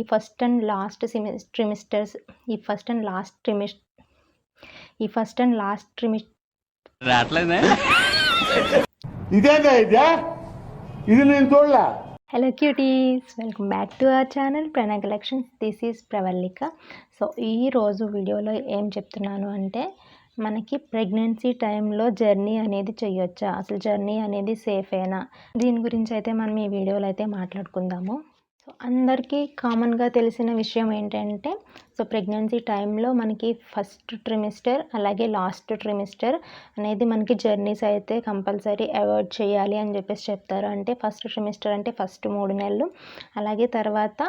ఈ first and last సిమి trimesters ఈ ఫస్ట్ అండ్ లాస్ట్ ట్రిమిస్ ఈ ఫస్ట్ అండ్ లాస్ట్ ట్రిమిస్ రావట్లేదే? ఇదేందా ఇదే? ఇది నేను చూడలే. Hello cuties welcome back to our channel Prana collections this is Pravallika so ఈరోజు వీడియోలో ఏం చెప్తున్నాను అంటే మనకి ప్రెగ్నెన్సీ టైంలో జర్నీ అనేది చేయొచ్చా అసలు జర్నీ అనేది సేఫేనా దీని గురించి అయితే మనం ఈ వీడియోలో అయితే మాట్లాడుకుందాము. సో అందరికీ కామన్గా తెలిసిన విషయం ఏంటంటే సో ప్రెగ్నెన్సీ టైంలో మనకి ఫస్ట్ ట్రిమిస్టర్ అలాగే లాస్ట్ ట్రిమిస్టర్ అనేది మనకి జర్నీస్ అయితే కంపల్సరీ అవాయిడ్ చేయాలి అని చెప్పేసి చెప్తారు. అంటే ఫస్ట్ ట్రిమిస్టర్ అంటే ఫస్ట్ మూడు నెలలు అలాగే తర్వాత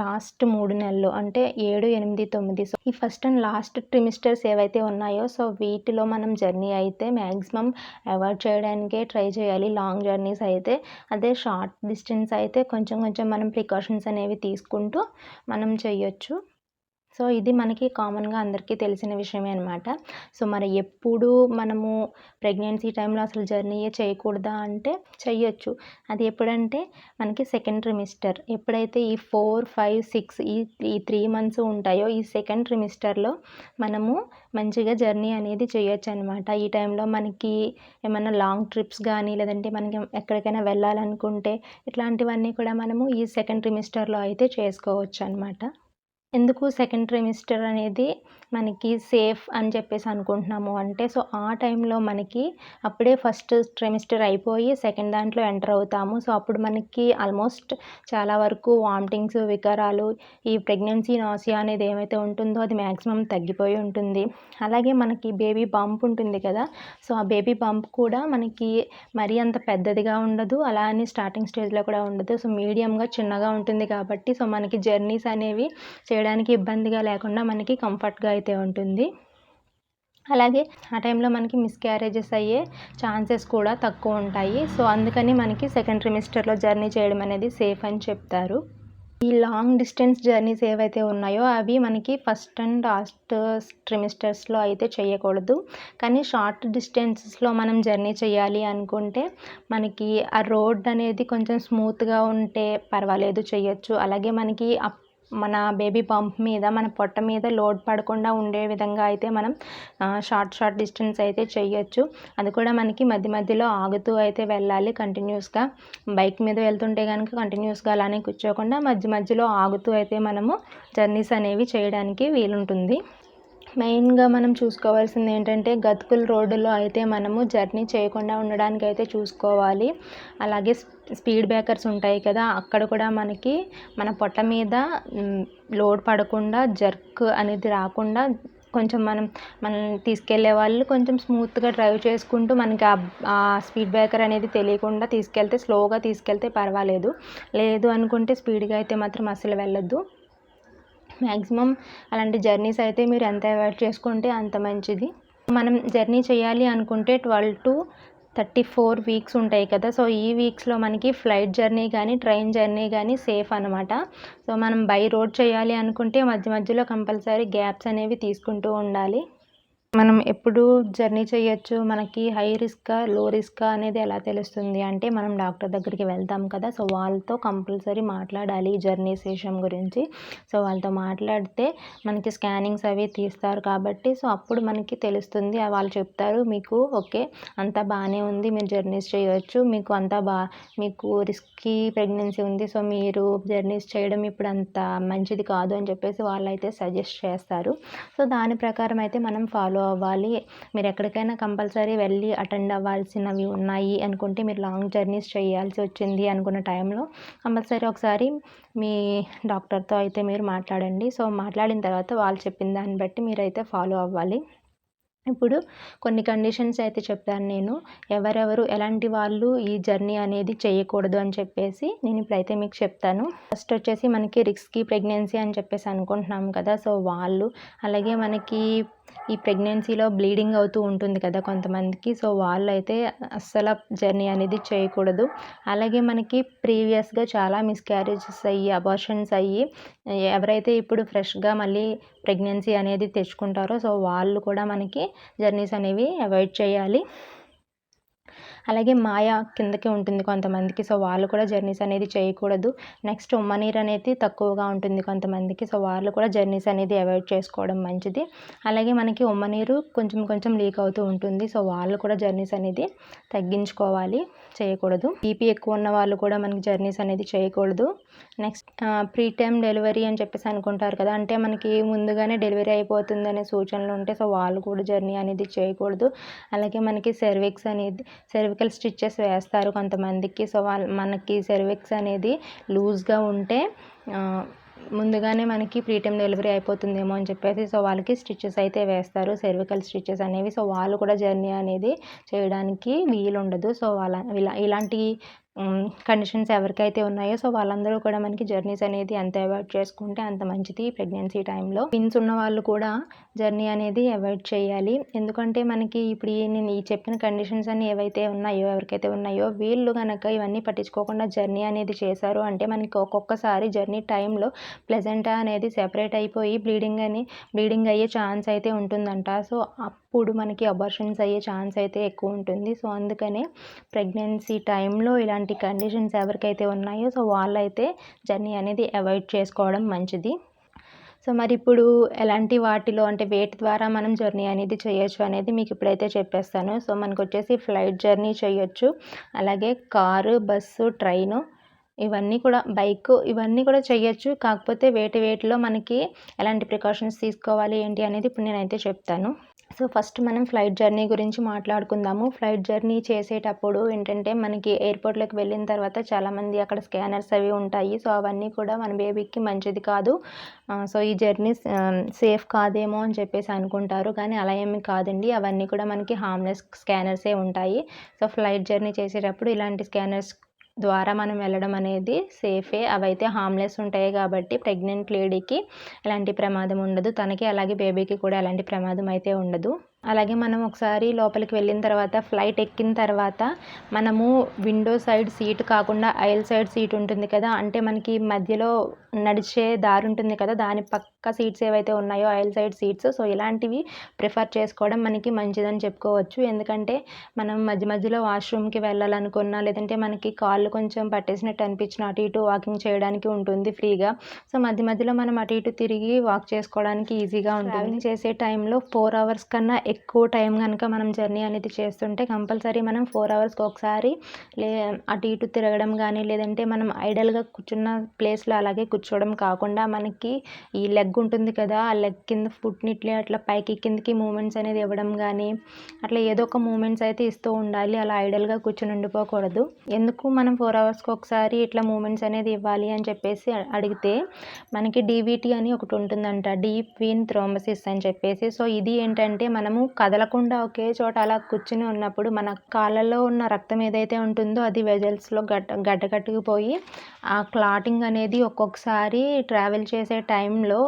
లాస్ట్ మూడు నెలలు అంటే ఏడు ఎనిమిది తొమ్మిది. సో ఈ ఫస్ట్ అండ్ లాస్ట్ ట్రిమిస్టర్స్ ఏవైతే ఉన్నాయో సో వీటిలో మనం జర్నీ అయితే మ్యాక్సిమం అవాయిడ్ చేయడానికే ట్రై చేయాలి. లాంగ్ జర్నీస్ అయితే అదే షార్ట్ డిస్టెన్స్ అయితే కొంచెం కొంచెం మనం ప్రికాషన్స్ అనేవి తీసుకుంటూ మనం చేయొచ్చు. సో ఇది మనకి కామన్గా అందరికీ తెలిసిన విషయమే అనమాట సో మరి ఎప్పుడు మనము ప్రెగ్నెన్సీ టైంలో అసలు జర్నీయే చేయకూడదా అంటే చెయ్యొచ్చు. అది ఎప్పుడంటే మనకి సెకండ్ ట్రిమిస్టర్. ఎప్పుడైతే ఈ ఫోర్ ఫైవ్ సిక్స్ ఈ ఈ త్రీ మంత్స్ ఉంటాయో ఈ సెకండ్ ట్రిమిస్టర్లో మనము మంచిగా జర్నీ అనేది చేయొచ్చు అనమాట ఈ టైంలో మనకి ఏమైనా లాంగ్ ట్రిప్స్ కానీ లేదంటే మనకి ఎక్కడికైనా వెళ్ళాలనుకుంటే ఇట్లాంటివన్నీ కూడా మనము ఈ సెకండ్ ట్రిమిస్టర్లో అయితే చేసుకోవచ్చు అనమాట ఎందుకు సెకండ్ ట్రిమిస్టర్ అనేది మనకి సేఫ్ అని చెప్పేసి అనుకుంటున్నాము అంటే సో ఆ టైంలో మనకి అప్పుడే ఫస్ట్ ట్రిమిస్టర్ అయిపోయి సెకండ్ దాంట్లో ఎంటర్ అవుతాము. సో అప్పుడు మనకి ఆల్మోస్ట్ చాలా వరకు వామిటింగ్స్ వికారాలు ఈ ప్రెగ్నెన్సీ నాసియా అనేది ఏమైతే ఉంటుందో అది మ్యాక్సిమం తగ్గిపోయి ఉంటుంది. అలాగే మనకి బేబీ బంప్ ఉంటుంది కదా సో ఆ బేబీ బంప్ కూడా మనకి మరీ అంత పెద్దదిగా ఉండదు అలా అని స్టార్టింగ్ స్టేజ్లో కూడా ఉండదు. సో మీడియంగా చిన్నగా ఉంటుంది కాబట్టి సో మనకి జర్నీస్ అనేవి చేయడానికి ఇబ్బందిగా లేకుండా మనకి కంఫర్ట్గా అయితే ఉంటుంది. అలాగే ఆ టైంలో మనకి మిస్క్యారేజెస్ అయ్యే ఛాన్సెస్ కూడా తక్కువ ఉంటాయి. సో అందుకని మనకి సెకండ్ ట్రిమిస్టర్లో జర్నీ చేయడం అనేది సేఫ్ అని చెప్తారు. ఈ లాంగ్ డిస్టెన్స్ జర్నీస్ ఏవైతే ఉన్నాయో అవి మనకి ఫస్ట్ అండ్ లాస్ట్ ట్రిమిస్టర్స్లో అయితే చేయకూడదు. కానీ షార్ట్ డిస్టెన్సెస్లో మనం జర్నీ చేయాలి అనుకుంటే మనకి ఆ రోడ్ అనేది కొంచెం స్మూత్గా ఉంటే పర్వాలేదు చేయొచ్చు. అలాగే మనకి మన బేబీ పంప్ మీద మన పొట్ట మీద లోడ్ పడకుండా ఉండే విధంగా అయితే మనం షార్ట్ షార్ట్ డిస్టెన్స్ అయితే చేయొచ్చు అది కూడా మనకి మధ్య మధ్యలో ఆగుతూ అయితే వెళ్ళాలి కంటిన్యూస్గా. బైక్ మీద వెళ్తుంటే కనుక కంటిన్యూస్గా అలానే కూర్చోకుండా మధ్య మధ్యలో ఆగుతూ అయితే మనము జర్నీస్ అనేవి చేయడానికి వీలుంటుంది. మెయిన్గా మనం చూసుకోవాల్సింది ఏంటంటే గతుకుల రోడ్డులో అయితే మనము జర్నీ చేయకుండా ఉండడానికి అయితే చూసుకోవాలి. అలాగే స్పీడ్ బ్రేకర్స్ ఉంటాయి కదా అక్కడ కూడా మనకి మన పొట్ట మీద లోడ్ పడకుండా జర్క్ అనేది రాకుండా కొంచెం మనం మనం తీసుకెళ్ళే వాళ్ళు కొంచెం స్మూత్గా డ్రైవ్ చేసుకుంటూ మనకి ఆ స్పీడ్ బ్రేకర్ అనేది తెలియకుండా తీసుకెళ్తే స్లోగా తీసుకెళ్తే పర్వాలేదు. లేదు అనుకుంటే స్పీడ్గా అయితే మాత్రం అసలు వెళ్ళొద్దు. మ్యాక్సిమం అలాంటి జర్నీస్ అయితే మీరు ఎంత అవాయిడ్ చేసుకుంటే అంత మంచిది. మనం జర్నీ చేయాలి అనుకుంటే twelve to thirty four weeks ఉంటాయి కదా. సో ఈ వీక్స్లో మనకి ఫ్లైట్ జర్నీ కానీ ట్రైన్ జర్నీ కానీ సేఫ్ అనమాట సో మనం బై రోడ్ చేయాలి అనుకుంటే మధ్య మధ్యలో కంపల్సరీ గ్యాప్స్ అనేవి తీసుకుంటూ ఉండాలి. మనం ఎప్పుడు జర్నీ చేయొచ్చు. మనకి హై రిస్కా లో రిస్కా అనేది ఎలా తెలుస్తుంది అంటే మనం డాక్టర్ దగ్గరికి వెళ్తాం కదా సో వాళ్ళతో కంపల్సరీ మాట్లాడాలి జర్నీ విషయం గురించి. సో వాళ్ళతో మాట్లాడితే మనకి స్కానింగ్స్ అవి తీస్తారు కాబట్టి సో అప్పుడు మనకి తెలుస్తుంది. వాళ్ళు చెప్తారు మీకు ఓకే అంతా బాగానే ఉంది మీరు జర్నీస్ చేయవచ్చు మీకు అంతా బా మీకు రిస్కీ ప్రెగ్నెన్సీ ఉంది సో మీరు జర్నీస్ చేయడం ఇప్పుడు అంత మంచిది కాదు అని చెప్పేసి వాళ్ళు అయితే సజెస్ట్ చేస్తారు. సో దాని ప్రకారం అయితే మనం ఫాలో అవ్వాలి. మీరు ఎక్కడికైనా కంపల్సరీ వెళ్ళి అటెండ్ అవ్వాల్సినవి ఉన్నాయి అనుకుంటే మీరు లాంగ్ జర్నీస్ చేయాల్సి వచ్చింది అనుకున్న టైంలో కంపల్సరీ ఒకసారి మీ డాక్టర్తో అయితే మీరు మాట్లాడండి. సో మాట్లాడిన తర్వాత వాళ్ళు చెప్పిన దాన్ని బట్టి మీరైతే ఫాలో అవ్వాలి. ఇప్పుడు కొన్ని కండిషన్స్ అయితే చెప్పాను నేను. ఎవరెవరు ఎలాంటి వాళ్ళు ఈ జర్నీ అనేది చేయకూడదు అని చెప్పేసి నేను ఇప్పుడైతే మీకు చెప్తాను. ఫస్ట్ వచ్చేసి మనకి రిస్కీ ప్రెగ్నెన్సీ అని చెప్పేసి అనుకుంటున్నాం కదా. సో వాళ్ళు అలాగే మనకి ఈ ప్రెగ్నెన్సీలో బ్లీడింగ్ అవుతూ ఉంటుంది కదా కొంతమందికి. సో వాళ్ళైతే అస్సలు జర్నీ అనేది చేయకూడదు. అలాగే మనకి ప్రీవియస్గా చాలా మిస్క్యారేజెస్ అయ్యి అబార్షన్స్ అయ్యి ఎవరైతే ఇప్పుడు ఫ్రెష్గా మళ్ళీ ప్రెగ్నెన్సీ అనేది తెచ్చుకుంటారో సో వాళ్ళు కూడా మనకి జర్నీస్ అనేవి అవాయిడ్ చేయాలి. అలాగే మాయ కిందకి ఉంటుంది కొంతమందికి. సో వాళ్ళు కూడా జర్నీస్ అనేది చేయకూడదు. నెక్స్ట్ ఉమ్మనీర్ అనేది తక్కువగా ఉంటుంది కొంతమందికి. సో వాళ్ళు కూడా జర్నీస్ అనేది అవాయిడ్ చేసుకోవడం మంచిది. అలాగే మనకి ఉమ్మనీరు కొంచెం కొంచెం లీక్ అవుతూ ఉంటుంది. సో వాళ్ళు కూడా జర్నీస్ అనేది తగ్గించుకోవాలి చేయకూడదు. బీపీ ఎక్కువ ఉన్న వాళ్ళు కూడా మనకి జర్నీస్ అనేది చేయకూడదు. నెక్స్ట్ ప్రీ టైమ్ డెలివరీ అని చెప్పేసి అనుకుంటారు కదా. అంటే మనకి ముందుగానే డెలివరీ అయిపోతుంది అనే సూచనలు ఉంటే సో వాళ్ళు కూడా జర్నీ అనేది చేయకూడదు. అలాగే మనకి సెర్విక్స్ అనేది సెర్వికల్ స్టిచ్చెస్ వేస్తారు కొంతమందికి. సో వాళ్ళ మనకి సెర్విక్స్ అనేది లూజ్గా ఉంటే ముందుగానే మనకి ప్రీ టైం డెలివరీ అయిపోతుందేమో అని చెప్పేసి సో వాళ్ళకి స్టిచ్చెస్ అయితే వేస్తారు సెర్వికల్ స్టిచ్చెస్ అనేవి. సో వాళ్ళు కూడా జర్నీ అనేది చేయడానికి వీలు ఉండదు సో వాళ్ళ ఇలా ఇలాంటి కండిషన్స్ ఎవరికైతే ఉన్నాయో సో వాళ్ళందరూ కూడా మనకి జర్నీస్ అనేది ఎంత అవాయిడ్ చేసుకుంటే అంత మంచిది ప్రెగ్నెన్సీ టైంలో పిన్స్ ఉన్న వాళ్ళు కూడా జర్నీ అనేది అవాయిడ్ చేయాలి. ఎందుకంటే మనకి ఇప్పుడు నేను ఈ చెప్పిన కండిషన్స్ అన్ని ఏవైతే ఉన్నాయో ఎవరికైతే ఉన్నాయో వీళ్ళు కనుక ఇవన్నీ పట్టించుకోకుండా జర్నీ అనేది చేశారు అంటే మనకి ఒక్కొక్కసారి జర్నీ టైంలో ప్లెజెంటా అనేది సెపరేట్ అయిపోయి బ్లీడింగ్ అని బ్లీడింగ్ అయ్యే ఛాన్స్ అయితే ఉంటుందంట. సో అప్పుడు మనకి అబార్షన్స్ అయ్యే ఛాన్స్ అయితే ఎక్కువ ఉంటుంది. సో అందుకనే ప్రెగ్నెన్సీ టైంలో ఇలాంటి కండిషన్స్ ఎవరికైతే ఉన్నాయో సో వాళ్ళైతే జర్నీ అనేది అవాయిడ్ చేసుకోవడం మంచిది. సో మరి ఇప్పుడు ఎలాంటి వాటిలో అంటే వేటి ద్వారా మనం జర్నీ అనేది చేయొచ్చు అనేది మీకు ఇప్పుడైతే చెప్పేస్తాను. సో మనకు వచ్చేసి ఫ్లైట్ జర్నీ చేయొచ్చు అలాగే కారు బస్సు ట్రైను ఇవన్నీ కూడా బైక్ ఇవన్నీ కూడా చేయొచ్చు. కాకపోతే వేటి వేటిలో మనకి ఎలాంటి ప్రికాషన్స్ తీసుకోవాలి ఏంటి అనేది ఇప్పుడు నేనైతే చెప్తాను. సో ఫస్ట్ మనం ఫ్లైట్ జర్నీ గురించి మాట్లాడుకుందాము. ఫ్లైట్ జర్నీ చేసేటప్పుడు ఏంటంటే మనకి ఎయిర్పోర్ట్లోకి వెళ్ళిన తర్వాత చాలామంది అక్కడ స్కానర్స్ అవి ఉంటాయి. సో అవన్నీ కూడా మన బేబీకి మంచిది కాదు. సో ఈ జర్నీ సేఫ్ కాదేమో అని చెప్పేసి అనుకుంటారు. కానీ అలా ఏమి కాదండి. అవన్నీ కూడా మనకి హార్మ్లెస్ స్కానర్సే ఉంటాయి. సో ఫ్లైట్ జర్నీ చేసేటప్పుడు ఇలాంటి స్కానర్స్ ద్వారా మనం వెళ్ళడం అనేది సేఫే అవైతే హామ్లెస్ ఉంటాయి కాబట్టి ప్రెగ్నెంట్ లేడీకి ఎలాంటి ప్రమాదం ఉండదు. తనకి అలాగే బేబీకి కూడా ఎలాంటి ప్రమాదం అయితే ఉండదు. అలాగే మనం ఒకసారి లోపలికి వెళ్ళిన తర్వాత ఫ్లైట్ ఎక్కిన తర్వాత మనము విండో సైడ్ సీట్ కాకుండా ఐల్ సైడ్ సీట్ ఉంటుంది కదా అంటే మనకి మధ్యలో నడిచే దారి ఉంటుంది కదా దాని పక్క సీట్స్ ఏవైతే ఉన్నాయో ఐల్ సైడ్ సీట్స్ సో ఇలాంటివి ప్రిఫర్ చేసుకోవడం మనకి మంచిదని చెప్పుకోవచ్చు. ఎందుకంటే మనం మధ్య మధ్యలో వాష్రూమ్కి వెళ్ళాలనుకున్నా లేదంటే మనకి కాళ్ళు కొంచెం పట్టేసినట్టు అనిపించిన అటు ఇటు వాకింగ్ చేయడానికి ఉంటుంది ఫ్రీగా. సో మధ్య మధ్యలో మనం అటు ఇటు తిరిగి వాక్ చేసుకోవడానికి ఈజీగా ఉంటుంది. చేసే టైంలో ఫోర్ అవర్స్ కన్నా ఎక్కువ టైం కనుక మనం జర్నీ అనేది చేస్తుంటే కంపల్సరీ మనం ఫోర్ అవర్స్కి ఒకసారి లే అటు ఇటు తిరగడం కానీ లేదంటే మనం ఐడల్గా కూర్చున్న ప్లేస్లో అలాగే కూర్చోవడం కాకుండా మనకి ఈ లెగ్ ఉంటుంది కదా ఆ లెగ్ కింద ఫుట్ని ఇట్లా అట్లా పైకి కిందకి మూమెంట్స్ అనేది ఇవ్వడం కానీ అట్లా ఏదో ఒక మూమెంట్స్ అయితే ఇస్తూ ఉండాలి. అలా ఐడల్గా కూర్చుని ఉండిపోకూడదు. ఎందుకు మనం ఫోర్ అవర్స్కి ఒకసారి ఇట్లా మూమెంట్స్ అనేది ఇవ్వాలి అని చెప్పేసి అడిగితే మనకి డీవీటీ అని ఒకటి ఉంటుందంట డీప్ వీన్ థ్రోమసిస్ అని చెప్పేసి. సో ఇది ఏంటంటే మనం మనము కదలకుండా ఒకే చోట అలా కూర్చుని ఉన్నప్పుడు మన కాళ్ళలో ఉన్న రక్తం ఏదైతే ఉంటుందో అది వెజల్స్లో గడ్డ గడ్డకట్టుకుపోయి ఆ క్లాటింగ్ అనేది ఒక్కొక్కసారి ట్రావెల్ చేసే టైంలో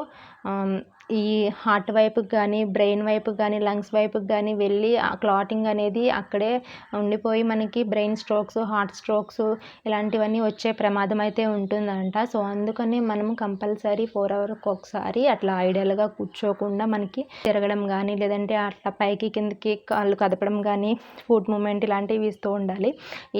ఈ హార్ట్ వైపుకి కానీ బ్రెయిన్ వైపుకి కానీ లంగ్స్ వైపుకి కానీ వెళ్ళి ఆ క్లాటింగ్ అనేది అక్కడే ఉండిపోయి మనకి బ్రెయిన్ స్ట్రోక్స్ హార్ట్ స్ట్రోక్స్ ఇలాంటివన్నీ వచ్చే ప్రమాదం అయితే ఉంటుందంట. సో అందుకని మనం కంపల్సరీ ఫోర్ అవర్కి ఒకసారి అట్లా ఐడియల్గా కూర్చోకుండా మనకి తిరగడం కానీ లేదంటే అట్లా పైకి కిందకి కాళ్ళు కదపడం కానీ ఫుడ్ మూమెంట్ ఇలాంటివి ఇస్తూ ఉండాలి.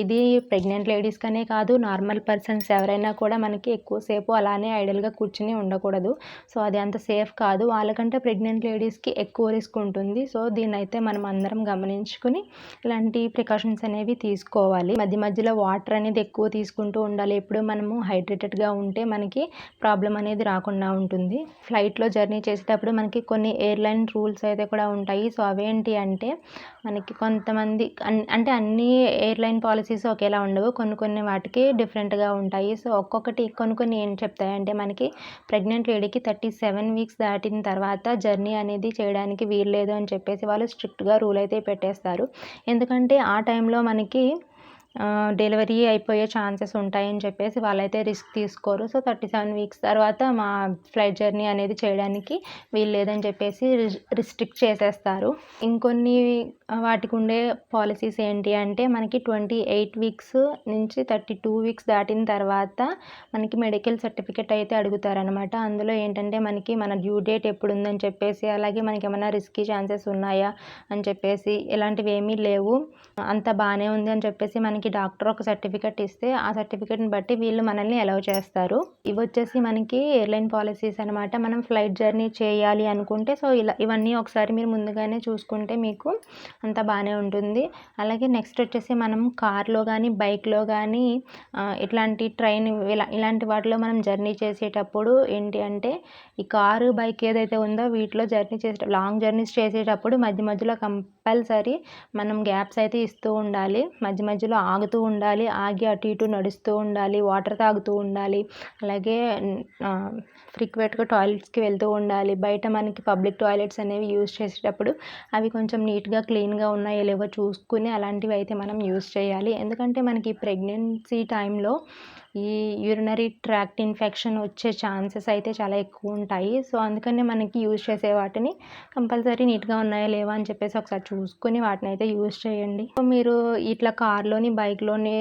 ఇది ప్రెగ్నెంట్ లేడీస్కనే కాదు నార్మల్ పర్సన్స్ ఎవరైనా కూడా మనకి ఎక్కువసేపు అలానే ఐడియల్గా కూర్చుని ఉండకూడదు. సో అది అంత సేఫ్ కాదు. వాళ్ళకంటే ప్రెగ్నెంట్ లేడీస్కి ఎక్కువ రిస్క్ ఉంటుంది. సో దీన్ని అయితే మనం అందరం గమనించుకుని ఇలాంటి ప్రికాషన్స్ అనేవి తీసుకోవాలి. మధ్య మధ్యలో వాటర్ అనేది ఎక్కువ తీసుకుంటూ ఉండాలి. ఎప్పుడు మనము హైడ్రేటెడ్గా ఉంటే మనకి ప్రాబ్లం అనేది రాకుండా ఉంటుంది. ఫ్లైట్లో జర్నీ చేసేటప్పుడు మనకి కొన్ని ఎయిర్లైన్ రూల్స్ అయితే కూడా ఉంటాయి. సో అవేంటి అంటే మనకి కొంతమంది అన్- అంటే అన్ని ఎయిర్లైన్ పాలసీస్ ఒకేలా ఉండవు. కొన్ని కొన్ని వాటికి డిఫరెంట్గా ఉంటాయి. సో ఒక్కొక్కటి కొన్ని కొన్ని ఏం చెప్తాయంటే మనకి ప్రెగ్నెంట్ లేడీకి థర్టీ సెవెన్ వీక్స్ దాటి దాటిన తర్వాత జర్నీ అనేది చేయడానికి వీల్లేదు అని చెప్పేసి వాళ్ళు స్ట్రిక్ట్గా రూల్ అయితే పెట్టేస్తారు. ఎందుకంటే ఆ టైంలో మనకి డెలివరీ అయిపోయే ఛాన్సెస్ ఉంటాయని చెప్పేసి వాళ్ళైతే రిస్క్ తీసుకోరు. సో థర్టీ సెవెన్ వీక్స్ తర్వాత మా ఫ్లైట్ జర్నీ అనేది చేయడానికి వీలు లేదని చెప్పేసి రిస్ట్రిక్ట్ చేసేస్తారు. ఇంకొన్ని వాటికి ఉండే పాలసీస్ ఏంటి అంటే మనకి ట్వంటీ ఎయిట్ వీక్స్ నుంచి థర్టీ టూ వీక్స్ దాటిన తర్వాత మనకి మెడికల్ సర్టిఫికేట్ అయితే అడుగుతారనమాట అందులో ఏంటంటే మనకి మన డ్యూ డేట్ ఎప్పుడు ఉందని చెప్పేసి అలాగే మనకి ఏమైనా రిస్కీ ఛాన్సెస్ ఉన్నాయా అని చెప్పేసి ఇలాంటివి ఏమీ లేవు. అంత బాగానే ఉంది అని చెప్పేసి మనకి డాక్టర్ ఒక సర్టిఫికెట్ ఇస్తే ఆ సర్టిఫికేట్ని బట్టి వీళ్ళు మనల్ని అలౌ చేస్తారు. ఇవి వచ్చేసి మనకి ఎయిర్లైన్ పాలసీస్ అనమాట మనం ఫ్లైట్ జర్నీ చేయాలి అనుకుంటే సో ఇలా ఇవన్నీ ఒకసారి మీరు ముందుగానే చూసుకుంటే మీకు అంత బాగానే ఉంటుంది. అలాగే నెక్స్ట్ వచ్చేసి మనం కార్లో కానీ బైక్లో కానీ ఇట్లాంటి ట్రైన్ ఇలా ఇలాంటి వాటిలో మనం జర్నీ చేసేటప్పుడు ఏంటి అంటే ఈ కారు బైక్ ఏదైతే ఉందో వీటిలో జర్నీ చేసే లాంగ్ జర్నీస్ చేసేటప్పుడు మధ్య మధ్యలో కంపల్సరీ మనం గ్యాప్స్ అయితే ఇస్తూ ఉండాలి. మధ్య మధ్యలో ఆగుతూ ఉండాలి ఆగి అటు ఇటు నడుస్తూ ఉండాలి వాటర్ తాగుతూ ఉండాలి అలాగే ఫ్రీక్వెంట్గా టాయిలెట్స్కి వెళ్తూ ఉండాలి. బయట మనకి పబ్లిక్ టాయిలెట్స్ అనేవి యూజ్ చేసేటప్పుడు అవి కొంచెం నీట్గా క్లీన్గా ఉన్నాయో లేవో చూసుకుని అలాంటివి అయితే మనం యూజ్ చేయాలి. ఎందుకంటే మనకి ప్రెగ్నెన్సీ టైంలో ఈ యూరినరీ ట్రాక్ట్ ఇన్ఫెక్షన్ వచ్చే ఛాన్సెస్ అయితే చాలా ఎక్కువ ఉంటాయి. సో అందుకనే మనకి యూజ్ చేసే వాటిని కంపల్సరీ నీట్గా ఉన్నాయా లేవా అని చెప్పేసి ఒకసారి చూసుకొని వాటిని అయితే యూజ్ చేయండి. సో మీరు ఇట్లా కార్లోని బైక్లోని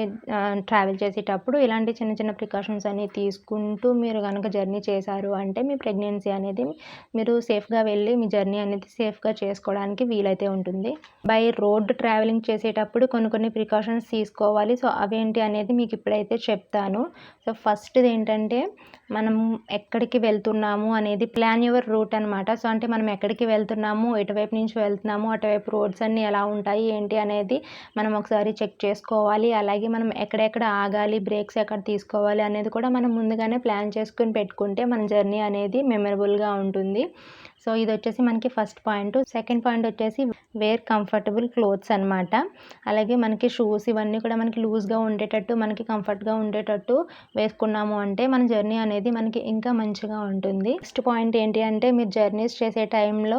ట్రావెల్ చేసేటప్పుడు ఇలాంటి చిన్న చిన్న ప్రికాషన్స్ అనేవి తీసుకుంటూ మీరు కనుక జర్నీ చేశారు అంటే మీ ప్రెగ్నెన్సీ అనేది మీరు సేఫ్గా వెళ్ళి మీ జర్నీ అనేది సేఫ్గా చేసుకోవడానికి వీలైతే ఉంటుంది. బై రోడ్ ట్రావెలింగ్ చేసేటప్పుడు కొన్ని కొన్ని ప్రికాషన్స్ తీసుకోవాలి. సో అవేంటి అనేది మీకు ఇప్పుడైతే చెప్తాను. సో ఫస్ట్ది ఏంటంటే మనం ఎక్కడికి వెళ్తున్నాము అనేది ప్లాన్ యువర్ రూట్ అనమాట సో అంటే మనం ఎక్కడికి వెళ్తున్నాము ఎటువైపు నుంచి వెళ్తున్నాము అటువైపు రోడ్స్ అన్నీ ఎలా ఉంటాయి ఏంటి అనేది మనం ఒకసారి చెక్ చేసుకోవాలి. అలాగే మనం ఎక్కడెక్కడ ఆగాలి బ్రేక్స్ ఎక్కడ తీసుకోవాలి అనేది కూడా మనం ముందుగానే ప్లాన్ చేసుకుని పెట్టుకుంటే మన జర్నీ అనేది మెమరబుల్గా ఉంటుంది. సో ఇది వచ్చేసి మనకి ఫస్ట్ పాయింట్ సెకండ్ పాయింట్ వచ్చేసి వేర్ కంఫర్టబుల్ క్లోత్స్ అనమాట అలాగే మనకి షూస్ ఇవన్నీ కూడా మనకి లూజ్గా ఉండేటట్టు మనకి కంఫర్ట్గా ఉండేటట్టు వేసుకున్నాము అంటే మన జర్నీ అనేది మనకి ఇంకా మంచిగా ఉంటుంది. నెక్స్ట్ పాయింట్ ఏంటి అంటే మీరు జర్నీస్ చేసే టైంలో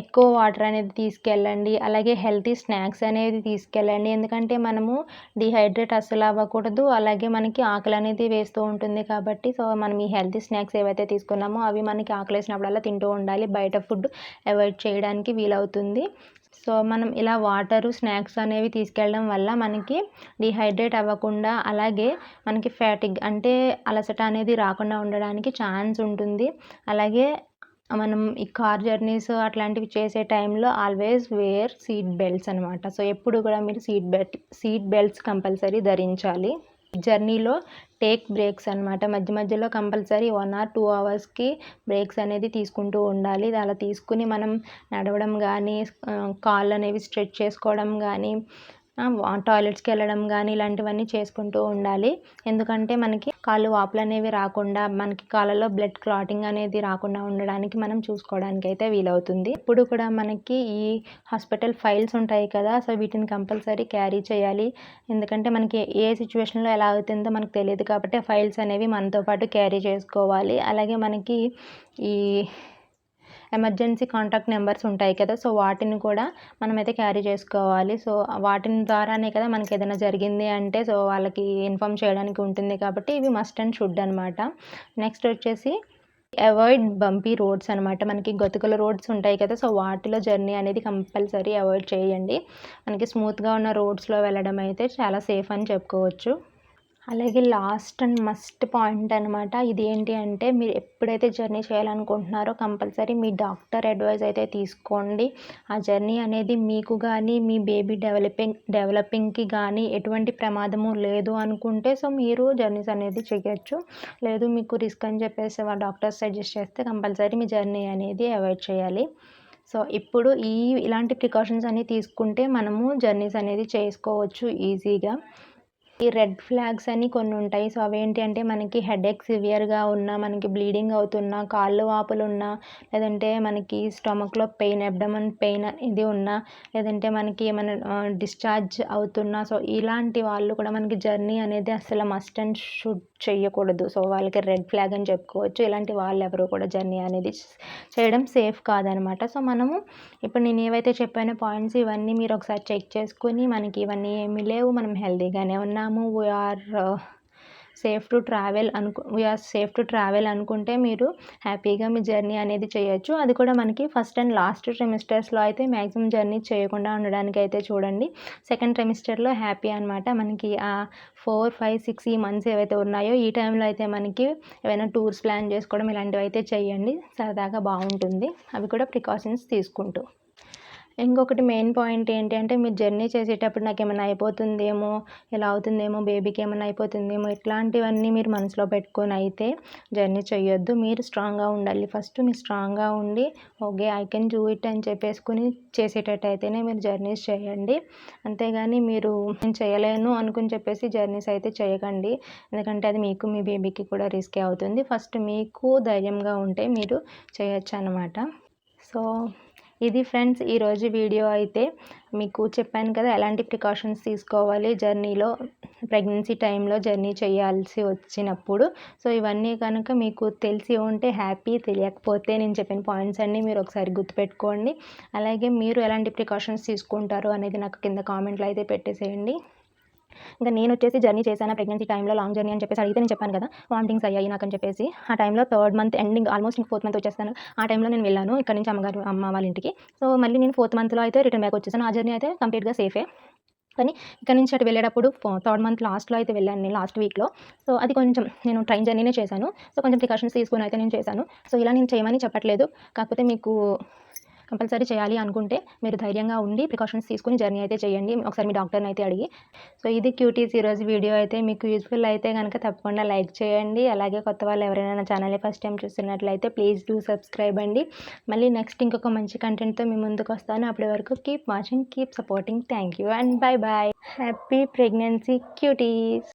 ఎక్కువ వాటర్ అనేది తీసుకెళ్ళండి. అలాగే హెల్తీ స్నాక్స్ అనేది తీసుకెళ్ళండి. ఎందుకంటే మనము డిహైడ్రేట్ అస్సలు అవ్వకూడదు. అలాగే మనకి ఆకలి అనేది వేస్తూ ఉంటుంది కాబట్టి సో మనం ఈ హెల్తీ స్నాక్స్ ఏవైతే తీసుకున్నామో అవి మనకి ఆకలి వేసినప్పుడల్లా తింటూ ఉండాలి. బయట ఫుడ్ అవాయిడ్ చేయడానికి వీలవుతుంది. సో మనం ఇలా వాటరు స్నాక్స్ అనేవి తీసుకెళ్ళడం వల్ల మనకి డిహైడ్రేట్ అవ్వకుండా అలాగే మనకి ఫ్యాటిక్ అంటే అలసట అనేది రాకుండా ఉండడానికి ఛాన్స్ ఉంటుంది. అలాగే మనం ఈ కార్ జర్నీస్ అట్లాంటివి చేసే టైంలో ఆల్వేస్ వేర్ సీట్ బెల్ట్స్ అనమాట సో ఎప్పుడు కూడా మీరు seat belt seat belts compulsory ధరించాలి. జర్నీలో టేక్ బ్రేక్స్ అనమాట మధ్య మధ్యలో కంపల్సరీ వన్ ఆర్ టూ అవర్స్కి బ్రేక్స్ అనేది తీసుకుంటూ ఉండాలి. అలా తీసుకుని మనం నడవడం కానీ కాళ్ళు అనేవి స్ట్రెచ్ చేసుకోవడం కానీ టాయిలెట్స్కి వెళ్ళడం కానీ ఇలాంటివన్నీ చేసుకుంటూ ఉండాలి. ఎందుకంటే మనకి కాళ్ళు వాపులు అనేవి రాకుండా మనకి కాళ్ళలో బ్లడ్ క్లాటింగ్ అనేది రాకుండా ఉండడానికి మనం చూసుకోవడానికి అయితే వీలవుతుంది. ఇప్పుడు కూడా మనకి ఈ హాస్పిటల్ ఫైల్స్ ఉంటాయి కదా సో వీటిని కంపల్సరీ క్యారీ చేయాలి. ఎందుకంటే మనకి ఏ సిచ్యువేషన్లో ఎలా అవుతుందో మనకు తెలియదు కాబట్టి ఫైల్స్ అనేవి మనతో పాటు క్యారీ చేసుకోవాలి. అలాగే మనకి ఈ ఎమర్జెన్సీ కాంటాక్ట్ నెంబర్స్ ఉంటాయి కదా సో వాటిని కూడా మనమైతే క్యారీ చేసుకోవాలి. సో వాటిని ద్వారానే కదా మనకి ఏదైనా జరిగింది అంటే సో వాళ్ళకి ఇన్ఫామ్ చేయడానికి ఉంటుంది కాబట్టి ఇవి మస్ట్ అండ్ షుడ్ అనమాట నెక్స్ట్ వచ్చేసి అవాయిడ్ బంపీ రోడ్స్ అనమాట మనకి గతుకుల రోడ్స్ ఉంటాయి కదా సో వాటిలో జర్నీ అనేది కంపల్సరీ అవాయిడ్ చేయండి. మనకి స్మూత్గా ఉన్న రోడ్స్లో వెళ్ళడం అయితే చాలా సేఫ్ అని చెప్పుకోవచ్చు. అలాగే లాస్ట్ అండ్ మస్ట్ పాయింట్ అనమాట ఇది ఏంటి అంటే మీరు ఎప్పుడైతే జర్నీ చేయాలనుకుంటున్నారో కంపల్సరీ మీ డాక్టర్ అడ్వైజ్ అయితే తీసుకోండి. ఆ జర్నీ అనేది మీకు కానీ మీ బేబీ డెవలపింగ్ డెవలపింగ్కి కానీ ఎటువంటి ప్రమాదము లేదు అనుకుంటే సో మీరు జర్నీస్ అనేది చేయొచ్చు. లేదు మీకు రిస్క్ అని చెప్పేసి డాక్టర్స్ సజెస్ట్ చేస్తే కంపల్సరీ మీ జర్నీ అనేది అవాయిడ్ చేయాలి. సో ఇప్పుడు ఈ ఇలాంటి ప్రికాషన్స్ అన్నీ తీసుకుంటే మనము జర్నీస్ అనేది చేసుకోవచ్చు ఈజీగా. ఈ రెడ్ ఫ్లాగ్స్ అని కొన్ని ఉంటాయి. సో అవేంటి అంటే మనకి హెడేక్ సివియర్గా ఉన్న మనకి బ్లీడింగ్ అవుతున్నా కాళ్ళు వాపులు ఉన్నా లేదంటే మనకి స్టమక్లో పెయిన్ అబ్డమన్ పెయిన్ ఇది ఉన్నా లేదంటే మనకి ఏమైనా డిశ్చార్జ్ అవుతున్నా సో ఇలాంటి వాళ్ళు కూడా మనకి జర్నీ అనేది అసలు మస్ట్ అండ్ షుడ్ చేయకూడదు సో వాళ్ళకి రెడ్ ఫ్లాగ్ అని చెప్పుకోవచ్చు. ఇలాంటి వాళ్ళు ఎవరు కూడా జర్నీ అనేది చేయడం సేఫ్ కాదనమాట. సో మనము ఇప్పుడు నేను ఏవైతే చెప్పానో పాయింట్స్ ఇవన్నీ మీరు ఒకసారి చెక్ చేసుకుని మనకి ఇవన్నీ ఏమీ లేవు. మనం హెల్తీగానే ఉన్నాము వీఆర్ సేఫ్ టు ట్రావెల్ అనుకు వీఆర్ సేఫ్ టు ట్రావెల్ అనుకుంటే మీరు హ్యాపీగా మీ జర్నీ అనేది చేయొచ్చు. అది కూడా మనకి ఫస్ట్ అండ్ లాస్ట్ ట్రిమిస్టర్స్లో అయితే మ్యాక్సిమం జర్నీ చేయకుండా ఉండడానికి అయితే చూడండి సెకండ్ ట్రిమిస్టర్లో హ్యాపీ అనమాట మనకి ఆ ఫోర్ ఫైవ్ సిక్స్ ఈ మంత్స్ ఏవైతే ఉన్నాయో ఈ టైంలో అయితే మనకి ఏమైనా టూర్స్ ప్లాన్ చేసుకోవడం ఇలాంటివి అయితే చేయండి. సరదాగా బాగుంటుంది. అవి కూడా ప్రికాషన్స్ తీసుకుంటూ. ఇంకొకటి మెయిన్ పాయింట్ ఏంటి అంటే మీరు జర్నీ చేసేటప్పుడు నాకు ఏమైనా అయిపోతుందేమో ఇలా అవుతుందేమో బేబీకి ఏమైనా అయిపోతుందేమో ఇట్లాంటివన్నీ మీరు మనసులో పెట్టుకొని అయితే జర్నీ చేయొద్దు మీరు స్ట్రాంగ్గా ఉండాలి. ఫస్ట్ మీరు స్ట్రాంగ్గా ఉండి okay I can do it అని చెప్పేసుకుని చేసేటట్టు అయితేనే మీరు జర్నీస్ చేయండి. అంతేగాని మీరు నేను చేయలేను అనుకుని చెప్పేసి జర్నీస్ అయితే చేయకండి. ఎందుకంటే అది మీకు మీ బేబీకి కూడా రిస్కే అవుతుంది. ఫస్ట్ మీకు ధైర్యంగా ఉంటే మీరు చేయొచ్చు అనమాట సో ఇది ఫ్రెండ్స్ ఈరోజు వీడియో అయితే మీకు చెప్పాను కదా ఎలాంటి ప్రికాషన్స్ తీసుకోవాలి జర్నీలో ప్రెగ్నెన్సీ టైంలో జర్నీ చేయాల్సి వచ్చినప్పుడు. సో ఇవన్నీ కనుక మీకు తెలిసి ఉంటే హ్యాపీ తెలియకపోతే నేను చెప్పిన పాయింట్స్ అన్నీ మీరు ఒకసారి గుర్తుపెట్టుకోండి. అలాగే మీరు ఎలాంటి ప్రికాషన్స్ తీసుకుంటారు అనేది నాకు కింద కామెంట్లో అయితే పెట్టేసేయండి. ఇంకా నేను వచ్చేసి జర్నీ చేశాను ప్రెగ్నెన్సీ టైంలో లాంగ్ జర్నీ అని చెప్పేసి అడిగితే నేను చెప్పాను కదా వామిటింగ్స్ అయ్యాయి నాకు అని చెప్పేసి. ఆ టైంలో third month ending almost fourth month వచ్చేస్తాను. ఆ టైంలో నేను వెళ్ళాను ఇక్కడ నుంచి అమ్మగారు అమ్మ వాళ్ళ ఇంటికి. సో మళ్ళీ నేను ఫోర్త్ మంత్లో అయితే రిటర్న్ బ్యాక్ వచ్చేసాను. ఆ జర్నీ అయితే కంప్లీట్గా సేఫే కానీ ఇక్కడ నుంచి అటు వెళ్ళేటప్పుడు థర్డ్ మంత్ లాస్ట్లో అయితే వెళ్ళాను నేను లాస్ట్ వీక్లో సో అది కొంచెం నేను ట్రైన్ జర్నీనే చేశాను. సో కొంచెం ప్రికాషన్స్ తీసుకుని అయితే నేను చేశాను. సో ఇలా నేను చేయమని చెప్పట్లేదు. కాకపోతే మీకు కంపల్సరీ చేయాలి అనుకుంటే మీరు ధైర్యంగా ఉండి ప్రికాషన్స్ తీసుకుని జర్నీ అయితే చేయండి. ఒకసారి మీ డాక్టర్ని అయితే అడిగి. సో ఇది క్యూటీస్ ఈరోజు వీడియో అయితే మీకు యూస్ఫుల్ అయితే కనుక తప్పకుండా లైక్ చేయండి. అలాగే కొత్త వాళ్ళు ఎవరైనా నా ఛానల్ ఫస్ట్ టైం చూస్తున్నట్లయితే ప్లీజ్ డూ సబ్స్క్రైబ్ అండి. మళ్ళీ నెక్స్ట్ ఇంకొక మంచి కంటెంట్తో మీ ముందుకు వస్తాను. అప్పటి వరకు keep watching keep supporting. Thank you and bye bye happy pregnancy cuties.